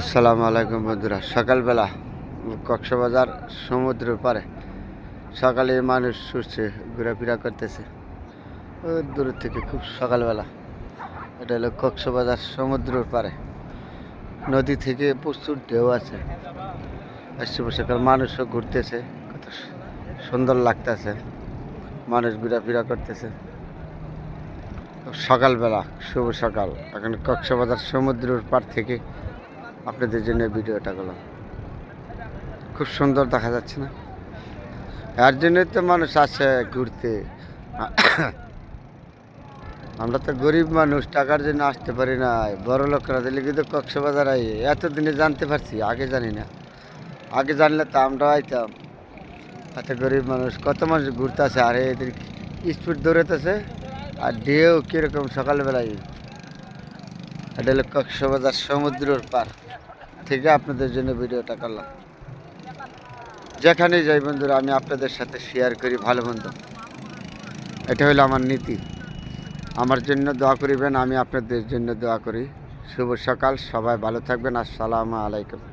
আসসালামু আলাইকুম বন্ধুরা। সকালবেলা কক্সবাজার সমুদ্রের পারে সকালে মানুষ ছুটছে ঘোরাফেরা করতেছে। দূর থেকে খুব সকালবেলা। এটা হলো কক্সবাজার সমুদ্রের পারে নদী থেকে প্রচুর ঢেউ আছে। আশেপাশেকার মানুষও ঘুরতেছে, কত সুন্দর লাগতেছে। মানুষ ঘোরাফেরা করতেছে। সকালবেলা, শুভ সকাল। এখন কক্সবাজার সমুদ্রের পার থেকে আপনাদের জন্য ভিডিওটা করলাম। খুব সুন্দর দেখা যাচ্ছে না? এর জন্যই তো মানুষ আসে ঘুরতে। আমরা তো গরিব মানুষ, টাকার জন্য আসতে পারি না। বড় লোকরা দিলে কিন্তু কক্সবাজার আই এতদিনে জানতে পারছি, আগে জানি না। আগে জানলে তো আমরাও আইতাম। এত গরিব মানুষ, কত মানুষ ঘুরতে আসে, আর এদের স্পিড দৌড়াতেছে আর ঢেউ কীরকম সকালবেলায়। এটা হলো কক্সবাজার সমুদ্রের পার। থেকে আপনাদের জন্য ভিডিওটা করলাম। যেখানেই যাই বন্ধুরা, আমি আপনাদের সাথে শেয়ার করি ভালো বন্ধু। এটা হলো আমার নীতি। আমার জন্য দোয়া করিবেন, আমি আপনাদের জন্য দোয়া করি। শুভ সকাল, সবাই ভালো থাকবেন, আসসালামু আলাইকুম।